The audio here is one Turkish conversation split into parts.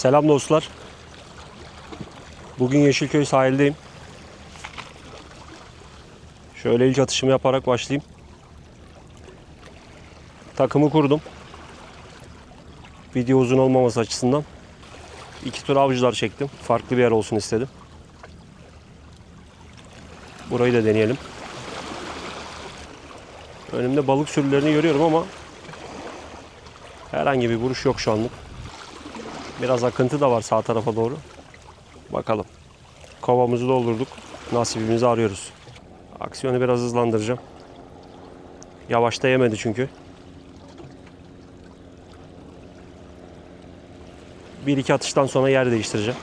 Selam dostlar. Bugün Yeşilköy sahildeyim. Şöyle ilk atışımı yaparak başlayayım. Takımı kurdum. Video uzun olmaması açısından. İki tur avcılar çektim. Farklı bir yer olsun istedim. Burayı da deneyelim. Önümde balık sürülerini görüyorum ama herhangi bir vuruş yok şu anlık. Biraz akıntı da var sağ tarafa doğru. Bakalım. Kovamızı doldurduk. Nasibimizi arıyoruz. Aksiyonu biraz hızlandıracağım. Yavaşta yemedi çünkü. Bir iki atıştan sonra yer değiştireceğim.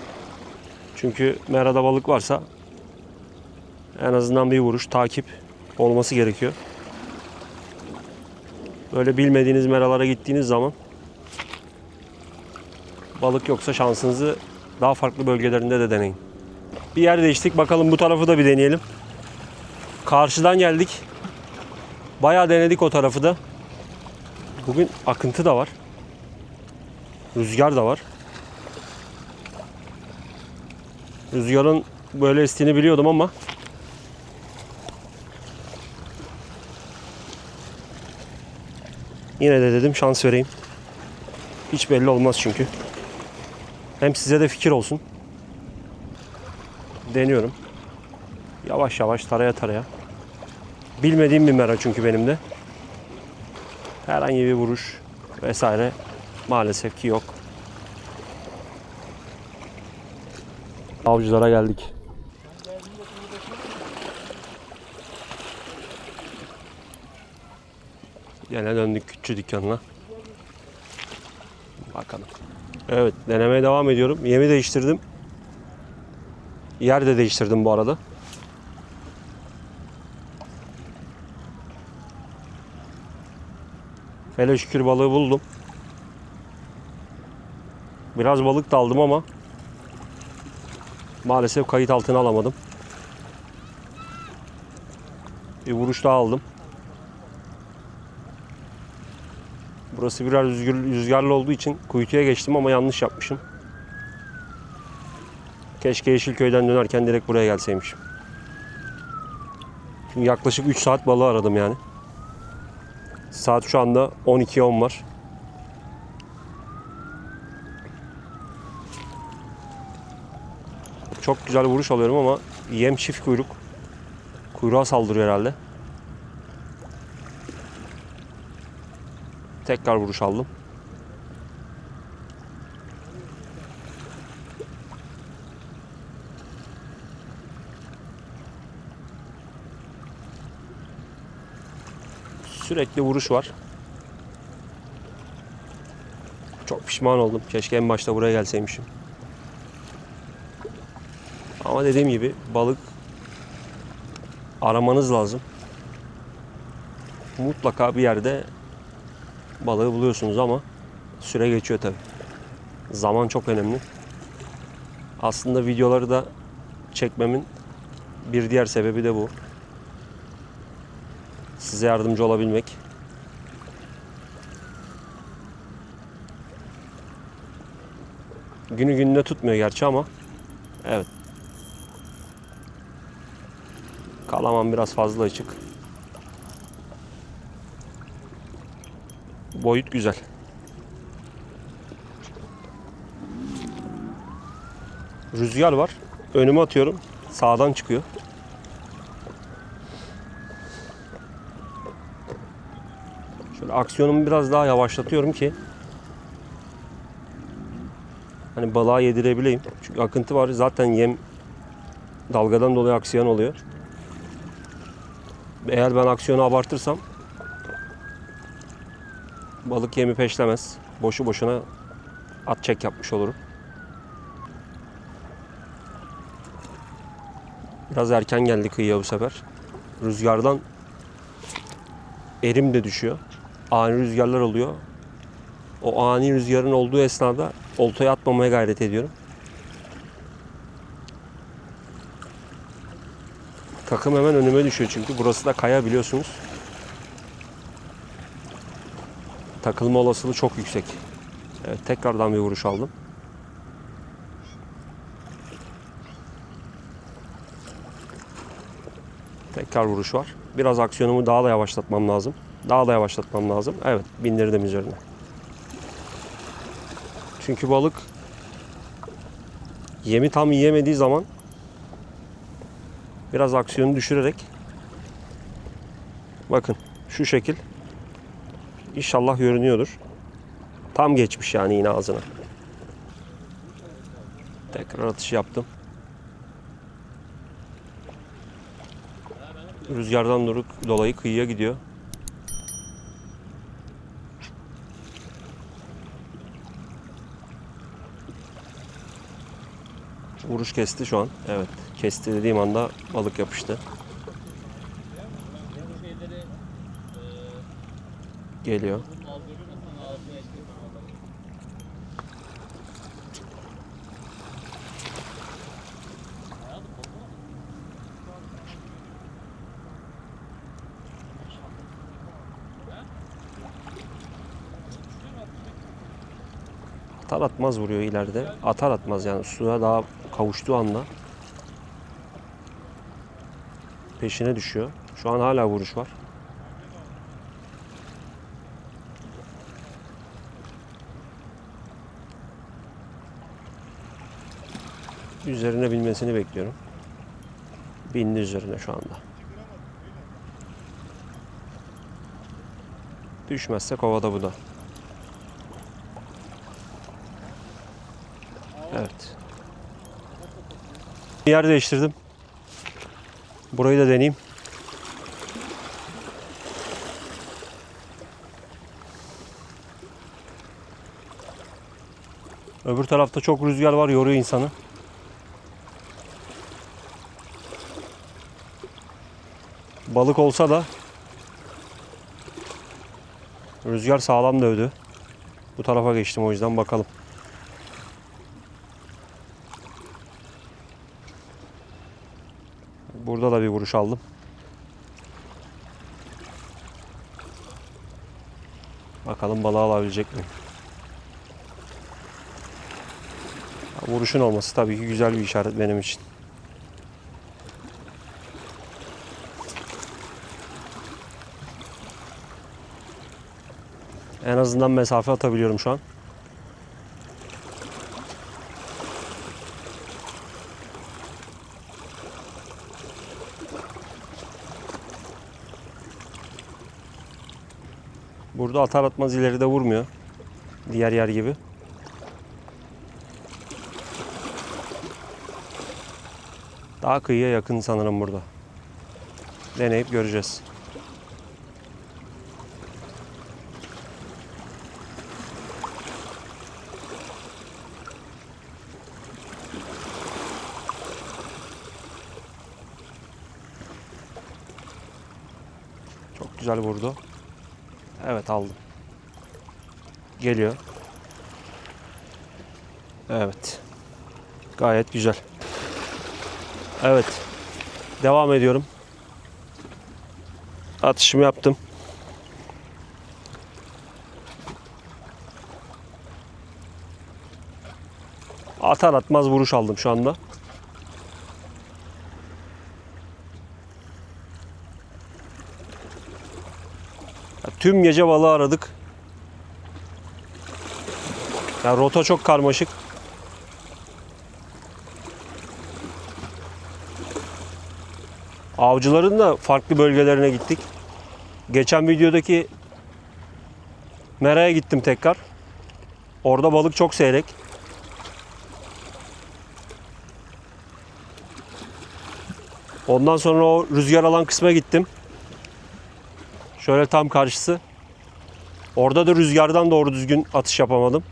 Çünkü merada balık varsa en azından bir vuruş takip olması gerekiyor. Böyle bilmediğiniz meralara gittiğiniz zaman balık yoksa şansınızı daha farklı bölgelerinde de deneyin. Bir yer değiştik. Bakalım bu tarafı da bir deneyelim. Karşıdan geldik. Bayağı denedik o tarafı da. Bugün akıntı da var. Rüzgar da var. Rüzgarın böyle estiğini biliyordum ama yine de dedim şans vereyim. Hiç belli olmaz çünkü. Hem size de fikir olsun. Deniyorum. Yavaş yavaş taraya taraya. Bilmediğim bir mera çünkü benim de. Herhangi bir vuruş vesaire maalesef ki yok. Avcılara geldik. Yine döndük küçük dükkanına. Bakalım. Evet denemeye devam ediyorum. Yemi değiştirdim. Yer de değiştirdim bu arada. Hele şükür balığı buldum. Biraz balık da aldım ama maalesef kayıt altına alamadım. Bir vuruş daha aldım. Burası biraz rüzgar, rüzgarlı olduğu için kuytuya geçtim ama yanlış yapmışım. Keşke Yeşilköy'den dönerken direkt buraya gelseymişim. Çünkü yaklaşık 3 saat balığı aradım yani. Saat şu anda 12.10 var. Çok güzel vuruş alıyorum ama yem çift kuyruk. Kuyruğa saldırıyor herhalde. Tekrar vuruş aldım. Sürekli vuruş var. Çok pişman oldum. Keşke en başta buraya gelseymişim. Ama dediğim gibi balık aramanız lazım. Mutlaka bir yerde balığı buluyorsunuz ama süre geçiyor tabi. Zaman çok önemli. Aslında videoları da çekmemin bir diğer sebebi de bu. Size yardımcı olabilmek. Günü gününe tutmuyor gerçi ama evet. Kalaman biraz fazla açık. Boyut güzel. Rüzgar var. Önüme atıyorum. Sağdan çıkıyor. Şöyle aksiyonumu biraz daha yavaşlatıyorum ki hani balığa yedirebileyim. Çünkü akıntı var. Zaten yem dalgadan dolayı aksiyon oluyor. Eğer ben aksiyonu abartırsam balık yemi peşlemez. Boşu boşuna at çek yapmış olurum. Biraz erken geldi kıyıya bu sefer. Rüzgardan erim de düşüyor. Ani rüzgarlar oluyor. O ani rüzgarın olduğu esnada oltaya atmamaya gayret ediyorum. Takım hemen önüme düşüyor çünkü burası da kaya biliyorsunuz. takılma olasılığı çok yüksek. Evet, tekrardan bir vuruş aldım. Tekrar vuruş var. Biraz aksiyonumu daha da yavaşlatmam lazım. Daha da yavaşlatmam lazım. Evet bindirdim üzerine. Çünkü balık yemi tam yiyemediği zaman biraz aksiyonu düşürerek bakın şu şekil İnşallah görünüyordur. Tam geçmiş yani yine ağzına. Tekrar atış yaptım. Rüzgardan doruk dolayı kıyıya gidiyor. Vuruş kesti şu an. Evet. Kesti dediğim anda balık yapıştı. Geliyor. Atar atmaz vuruyor ileride. Atar atmaz yani suya daha kavuştuğu anda peşine düşüyor. Şu an hala vuruş var. Üzerine binmesini bekliyorum. Bindi üzerine şu anda. Düşmezse kovada bu da. Evet. Yer değiştirdim. Burayı da deneyeyim. Öbür tarafta çok rüzgar var, yoruyor insanı. Balık olsa da rüzgar sağlam dövdü. Bu tarafa geçtim o yüzden bakalım. Burada da bir vuruş aldım. Bakalım balığı alabilecek mi? Vuruşun olması tabii ki güzel bir işaret benim için. En azından mesafe atabiliyorum şu an. Burada atar atmaz ileride vurmuyor. Diğer yer gibi. Daha kıyıya yakın sanırım burada. Deneyip göreceğiz. Çok güzel vurdu. Evet aldım. Geliyor. Evet. Gayet güzel. Evet. Devam ediyorum. Atışımı yaptım. Atar atmaz vuruş aldım şu anda. Tüm gece balığı aradık. Ya rota çok karmaşık. Avcıların da farklı bölgelerine gittik. Geçen videodaki Mera'ya gittim tekrar. Orada balık çok seyrek. Ondan sonra o rüzgar alan kısma gittim. Şöyle tam karşısı. Orada da rüzgardan doğru düzgün atış yapamadım.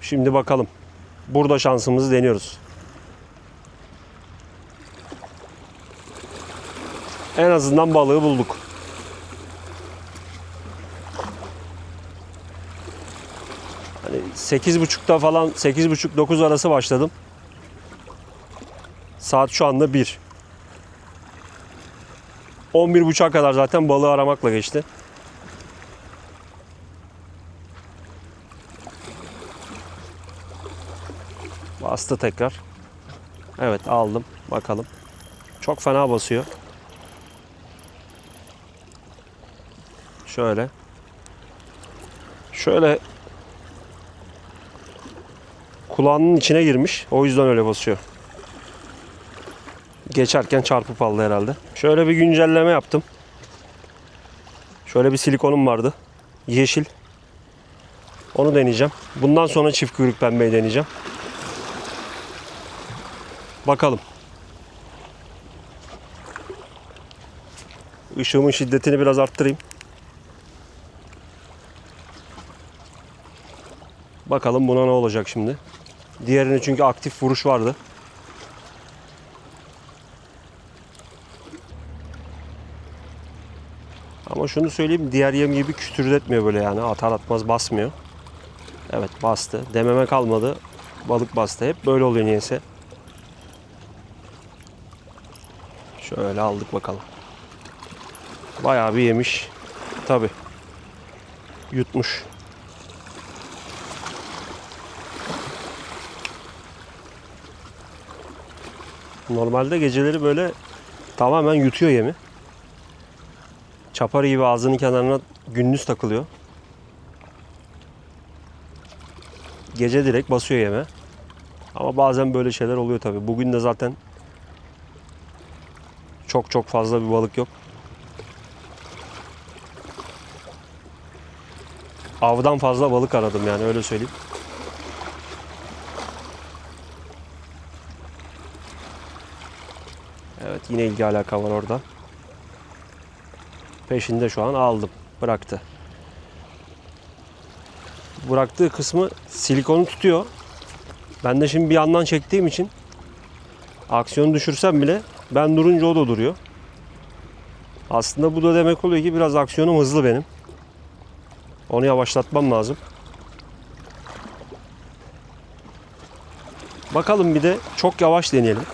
Şimdi bakalım. Burada şansımızı deniyoruz. En azından balığı bulduk. Hani 8.30'da falan 8.30-9 arası başladım. Saat şu anda 1. 11.30'a kadar zaten balığı aramakla geçti. Bastı tekrar. Evet aldım. Bakalım. Çok fena basıyor. Şöyle. Şöyle kulağının içine girmiş. O yüzden öyle basıyor. Geçerken çarpıp aldı herhalde. Şöyle bir güncelleme yaptım. Şöyle bir silikonum vardı. Yeşil. Onu deneyeceğim. Bundan sonra çift kuyruk pembeyi deneyeceğim. Bakalım. Işığımın şiddetini biraz arttırayım. Bakalım buna ne olacak şimdi. Diğerine çünkü aktif vuruş vardı. Ama şunu söyleyeyim diğer yem gibi kütürdetmiyor böyle yani atar atmaz basmıyor. Evet bastı. Dememe kalmadı. Balık bastı. Hep böyle oluyor niyeyse. Şöyle aldık bakalım. Bayağı bir yemiş. Tabi. Yutmuş. Normalde geceleri böyle tamamen yutuyor yemi. Çapar gibi ağzının kenarına gündüz takılıyor. Gece direkt basıyor yeme. Ama bazen böyle şeyler oluyor tabi. Bugün de zaten çok çok fazla bir balık yok. Avdan fazla balık aradım yani öyle söyleyeyim. Evet yine ilgi alaka var orada. Peşinde şu an aldım. Bıraktı. Bıraktığı kısmı silikonu tutuyor. Ben de şimdi bir yandan çektiğim için aksiyonu düşürsem bile ben durunca o da duruyor. Aslında bu da demek oluyor ki biraz aksiyonum hızlı benim. Onu yavaşlatmam lazım. Bakalım bir de çok yavaş deneyelim.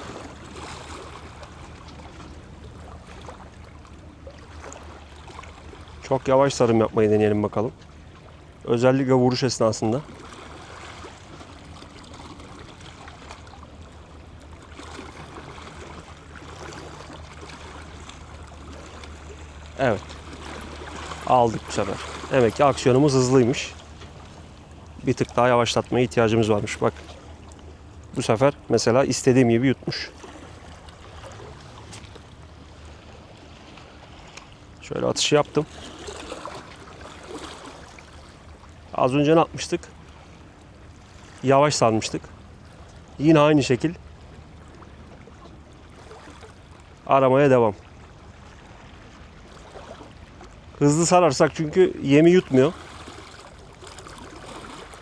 Çok yavaş sarım yapmayı deneyelim bakalım. Özellikle vuruş esnasında. Evet. Aldık bu sefer. Demek ki aksiyonumuz hızlıymış. Bir tık daha yavaşlatmaya ihtiyacımız varmış. Bak. Bu sefer mesela istediğim gibi yutmuş. Şöyle atışı yaptım. Az önce ne yapmıştık? Yavaş sarmıştık. Yine aynı şekil. Aramaya devam. Hızlı sararsak çünkü yemi yutmuyor.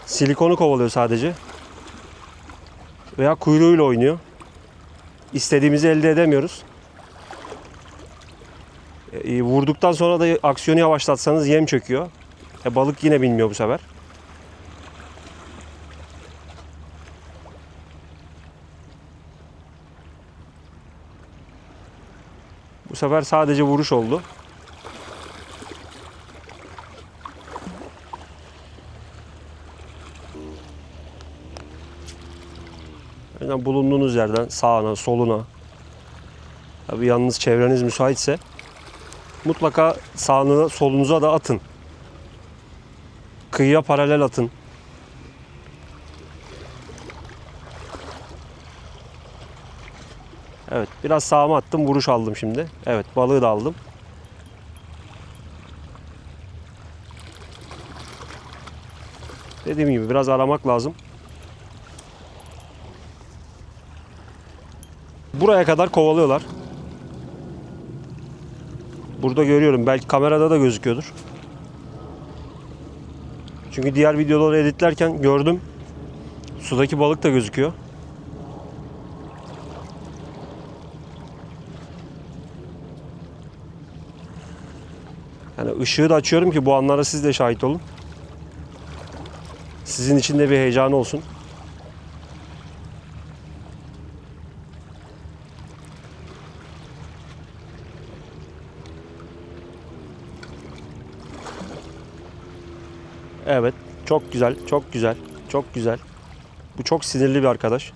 Silikonu kovalıyor sadece. Veya kuyruğuyla oynuyor. İstediğimizi elde edemiyoruz. E, vurduktan sonra da aksiyonu yavaşlatsanız yem çöküyor. E, balık yine bilmiyor bu sefer. Bu sefer sadece vuruş oldu. Yani bulunduğunuz yerden sağına, soluna. Tabii yalnız çevreniz müsaitse mutlaka sağına, solunuza da atın. Kıyıya paralel atın. Evet, biraz sağıma attım, vuruş aldım şimdi. Evet, balığı da aldım. Dediğim gibi biraz aramak lazım. Buraya kadar kovalıyorlar. Burada görüyorum. Belki kamerada da gözüküyordur. Çünkü diğer videoları editlerken gördüm. Sudaki balık da gözüküyor. Yani ışığı da açıyorum ki bu anlara siz de şahit olun. Sizin için de bir heyecan olsun. Çok güzel, çok güzel, çok güzel. Bu çok sinirli bir arkadaş.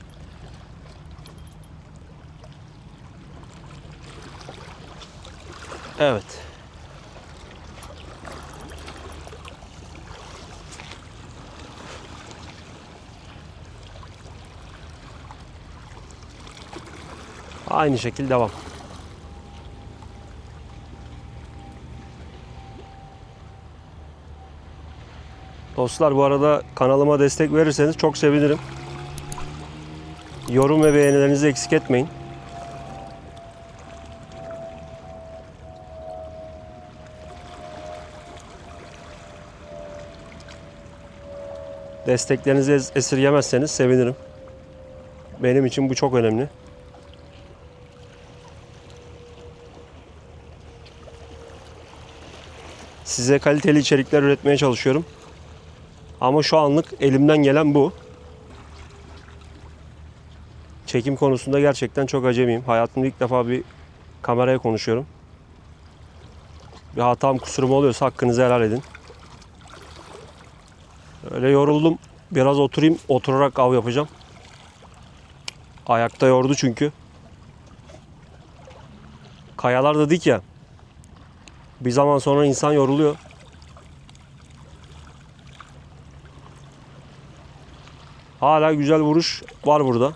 Evet. Aynı şekilde devam. Dostlar bu arada kanalıma destek verirseniz çok sevinirim. Yorum ve beğenilerinizi eksik etmeyin. Desteklerinizi es- esirgemezseniz sevinirim. Benim için bu çok önemli. Size kaliteli içerikler üretmeye çalışıyorum. Ama şu anlık elimden gelen bu. Çekim konusunda gerçekten çok acemiyim. Hayatımda ilk defa bir kameraya konuşuyorum. Bir hatam kusurum oluyorsa hakkınızı helal edin. Öyle yoruldum. Biraz oturayım. Oturarak av yapacağım. Ayakta yordu çünkü. Kayalar da dik ya. Bir zaman sonra insan yoruluyor. Hala güzel vuruş var burada.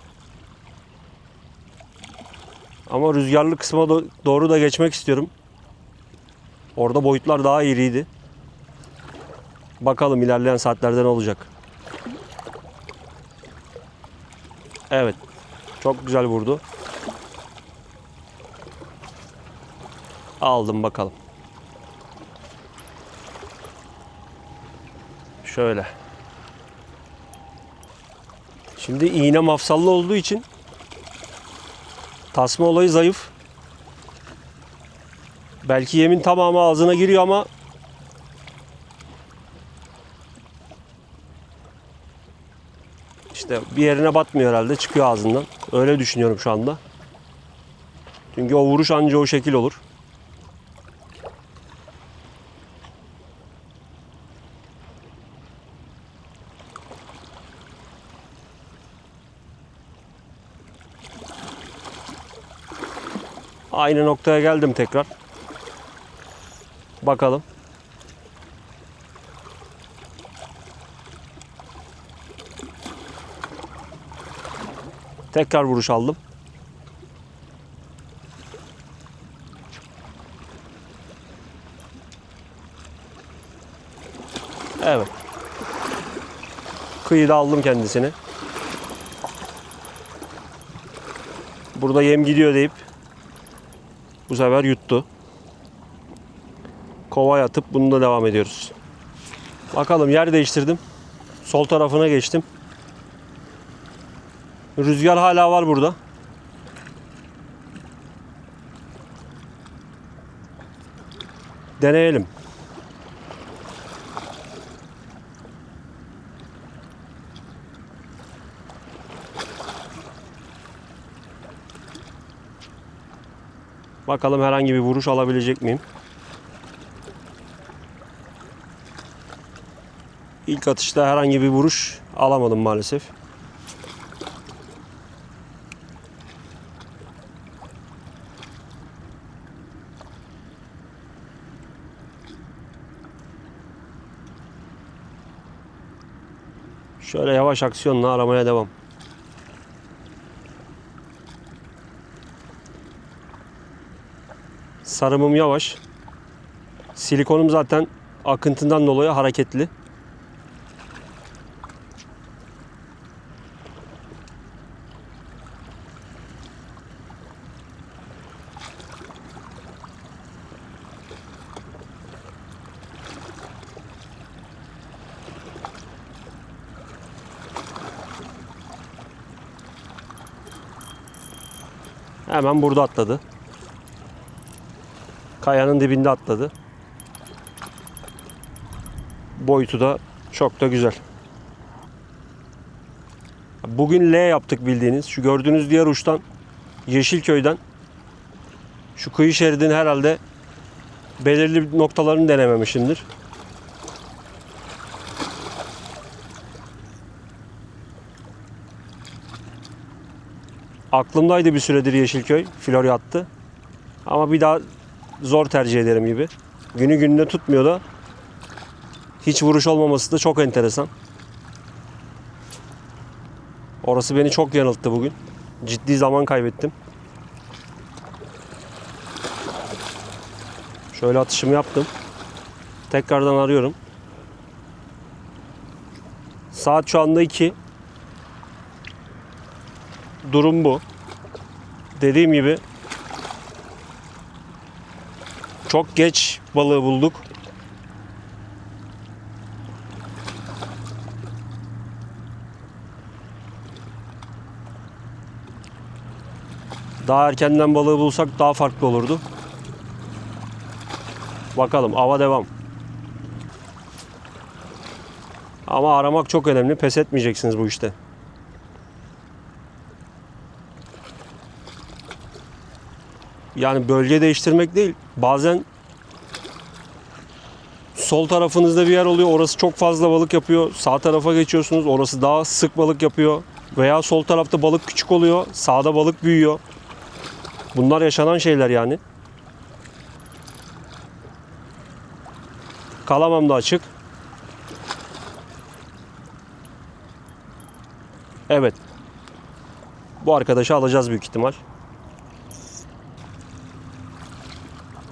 Ama rüzgarlı kısma do- doğru da geçmek istiyorum. Orada boyutlar daha iriydi. Bakalım ilerleyen saatlerde ne olacak. Evet. Çok güzel vurdu. Aldım bakalım. Şöyle. Şimdi iğne mafsallı olduğu için tasma olayı zayıf. Belki yemin tamamı ağzına giriyor ama işte bir yerine batmıyor herhalde çıkıyor ağzından. Öyle düşünüyorum şu anda. Çünkü o vuruş anca o şekil olur. Aynı noktaya geldim tekrar. Bakalım. Tekrar vuruş aldım. Evet. Kıyıda aldım kendisini. Burada yem gidiyor deyip bu sefer yuttu. Kovaya atıp bununla devam ediyoruz. Bakalım yer değiştirdim. Sol tarafına geçtim. Rüzgar hala var burada. Deneyelim. Bakalım herhangi bir vuruş alabilecek miyim? İlk atışta herhangi bir vuruş alamadım maalesef. Şöyle yavaş aksiyonla aramaya devam. Sarımım yavaş. Silikonum zaten akıntından dolayı hareketli. Hemen burada atladı. Kayanın dibinde atladı. Boyutu da çok da güzel. Bugün L yaptık bildiğiniz. Şu gördüğünüz diğer uçtan Yeşilköy'den şu kıyı şeridin herhalde belirli noktalarını denememişimdir. Aklımdaydı bir süredir Yeşilköy. Florya attı. Ama bir daha zor tercih ederim gibi. Günü gününe tutmuyor da hiç vuruş olmaması da çok enteresan. Orası beni çok yanılttı bugün. Ciddi zaman kaybettim. Şöyle atışımı yaptım. Tekrardan arıyorum. Saat şu anda 2. Durum bu. Dediğim gibi çok geç balığı bulduk. Daha erkenden balığı bulsak daha farklı olurdu. Bakalım ava devam. Ama aramak çok önemli. Pes etmeyeceksiniz bu işte. Yani bölge değiştirmek değil. Bazen sol tarafınızda bir yer oluyor. Orası çok fazla balık yapıyor. Sağ tarafa geçiyorsunuz. Orası daha sık balık yapıyor. Veya sol tarafta balık küçük oluyor. Sağda balık büyüyor. Bunlar yaşanan şeyler yani. Kalamam da açık. Evet. Bu arkadaşı alacağız büyük ihtimal.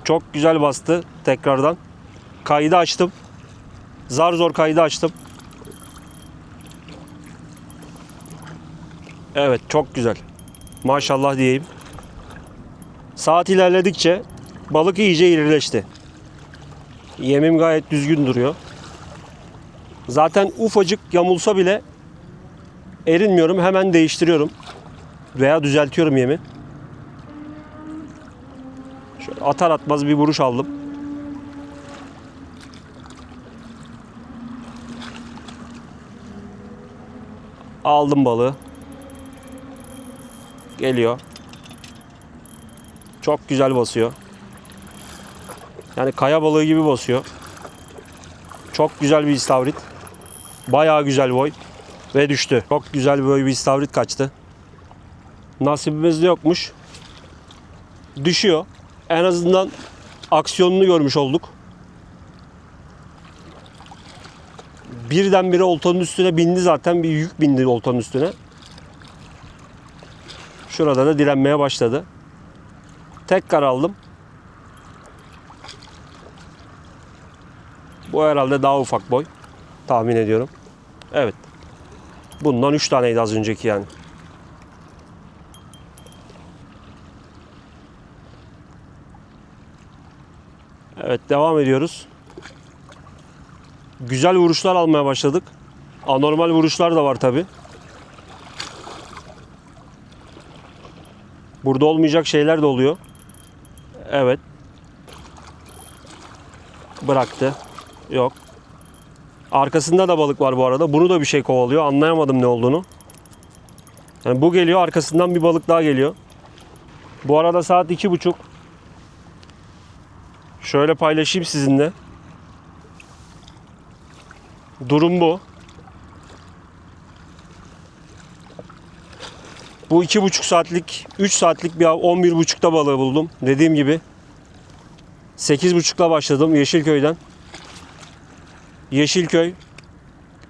Çok güzel bastı tekrardan. Kaydı açtım. Zar zor kaydı açtım. Evet çok güzel. Maşallah diyeyim. Saat ilerledikçe balık iyice irileşti. Yemim gayet düzgün duruyor. Zaten ufacık yamulsa bile erinmiyorum. Hemen değiştiriyorum. Veya düzeltiyorum yemi. Atar atmaz bir vuruş aldım. Aldım balığı. Geliyor. Çok güzel basıyor. Yani kaya balığı gibi basıyor. Çok güzel bir istavrit. Bayağı güzel boy. Ve düştü. Çok güzel boy bir istavrit kaçtı. Nasibimiz yokmuş. Düşüyor. En azından aksiyonunu görmüş olduk. Birdenbire oltanın üstüne bindi zaten. Bir yük bindi oltanın üstüne. Şurada da direnmeye başladı. Tekrar aldım. Bu herhalde daha ufak boy. Tahmin ediyorum. Evet. Bundan 3 taneydi az önceki yani. Evet devam ediyoruz. Güzel vuruşlar almaya başladık. Anormal vuruşlar da var tabi. Burada olmayacak şeyler de oluyor. Evet. Bıraktı. Yok. Arkasında da balık var bu arada. Bunu da bir şey kovalıyor. Anlayamadım ne olduğunu. Yani bu geliyor arkasından bir balık daha geliyor. Bu arada saat iki buçuk. Şöyle paylaşayım sizinle. Durum bu. Bu iki buçuk saatlik, 3 saatlik bir av 11 buçukta balığı buldum. Dediğim gibi. 8 buçukla başladım Yeşilköy'den. Yeşilköy.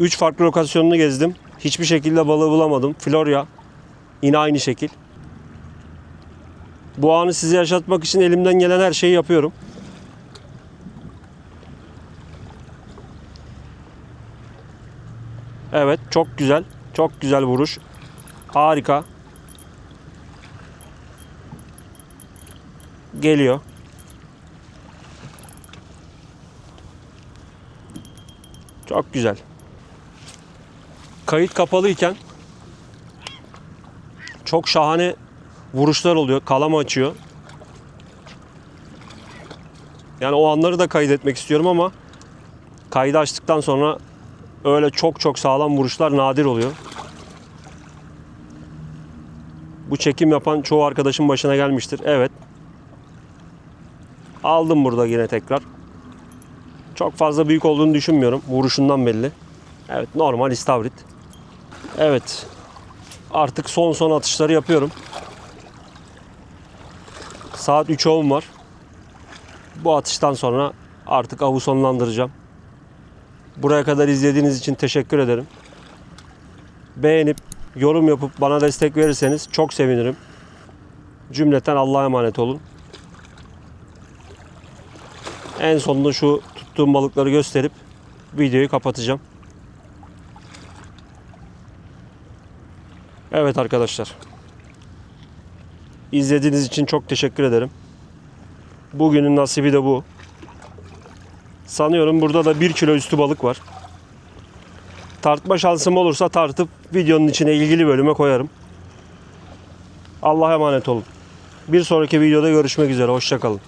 3 farklı lokasyonunu gezdim. Hiçbir şekilde balığı bulamadım. Florya. Yine aynı şekil. Bu anı size yaşatmak için elimden gelen her şeyi yapıyorum. Evet çok güzel. Çok güzel vuruş. Harika. Geliyor. Çok güzel. Kayıt kapalıyken çok şahane vuruşlar oluyor. Kalama açıyor. Yani o anları da kaydetmek istiyorum ama kaydı açtıktan sonra öyle çok çok sağlam vuruşlar nadir oluyor. Bu çekim yapan çoğu arkadaşın başına gelmiştir. Evet. Aldım burada yine tekrar. Çok fazla büyük olduğunu düşünmüyorum. Vuruşundan belli. Evet normal istavrit. Evet. Artık son son atışları yapıyorum. Saat 3 10 var. Bu atıştan sonra artık avı sonlandıracağım. Buraya kadar izlediğiniz için teşekkür ederim. Beğenip yorum yapıp bana destek verirseniz çok sevinirim. Cümleten Allah'a emanet olun. En sonunda şu tuttuğum balıkları gösterip videoyu kapatacağım. Evet arkadaşlar. İzlediğiniz için çok teşekkür ederim. Bugünün nasibi de bu. Sanıyorum burada da 1 kilo üstü balık var. Tartma şansım olursa tartıp videonun içine ilgili bölüme koyarım. Allah'a emanet olun. Bir sonraki videoda görüşmek üzere. Hoşçakalın.